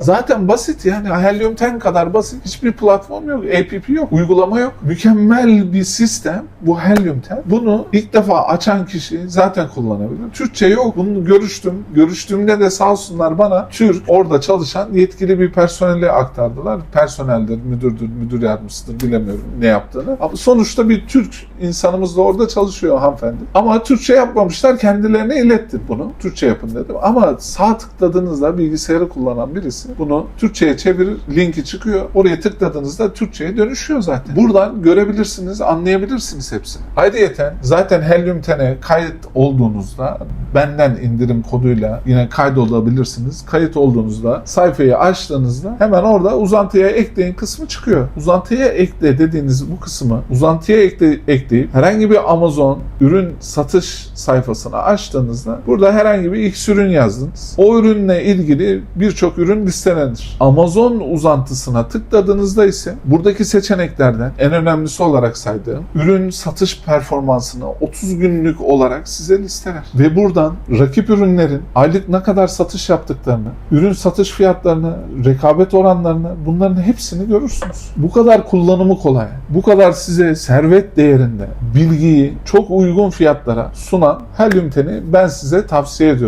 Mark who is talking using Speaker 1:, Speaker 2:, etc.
Speaker 1: Zaten basit yani Helium 10 kadar basit. Hiçbir platform yok, app yok, uygulama yok. Mükemmel bir sistem bu Helium 10. Bunu ilk defa açan kişi zaten kullanabilir. Türkçe yok. Bunu görüştüm. Görüştüğümde de sağ olsunlar bana Türk orada çalışan yetkili bir personele aktardılar. Personeldir, müdürdür, müdür yardımcısıdır bilemiyorum ne yaptığını. Ama sonuçta bir Türk insanımız da orada çalışıyor hanımefendi. Ama Türkçe yapmamışlar kendilerine ilettim bunu. Türkçe yapın dedim. Ama sağ tıkladığınızda bilgisayarı kullanan birisi bunu Türkçe'ye çevirir, linki çıkıyor. Oraya tıkladığınızda Türkçe'ye dönüşüyor zaten. Buradan görebilirsiniz, anlayabilirsiniz hepsini. Ayrıyeten zaten Helium 10'e kayıt olduğunuzda benden indirim koduyla yine kaydolabilirsiniz. Kayıt olduğunuzda sayfayı açtığınızda hemen orada uzantıya ekleyin kısmı çıkıyor. Uzantıya ekle dediğiniz bu kısmı uzantıya ekle, ekleyip herhangi bir Amazon ürün satış sayfasını açtığınızda burada herhangi bir X ürün yazdınız. O ürünle ilgili birçok ürün listelenir. Amazon uzantısına tıkladığınızda ise buradaki seçeneklerden en önemlisi olarak saydığım ürün satış performansını 30 günlük olarak size listeler. Ve buradan rakip ürünlerin aylık ne kadar satış yaptıklarını, ürün satış fiyatlarını, rekabet oranlarını bunların hepsini görürsünüz. Bu kadar kullanımı kolay, bu kadar size servet değerinde bilgiyi çok uygun fiyatlara sunan Helium 10'i ben size tavsiye ediyorum.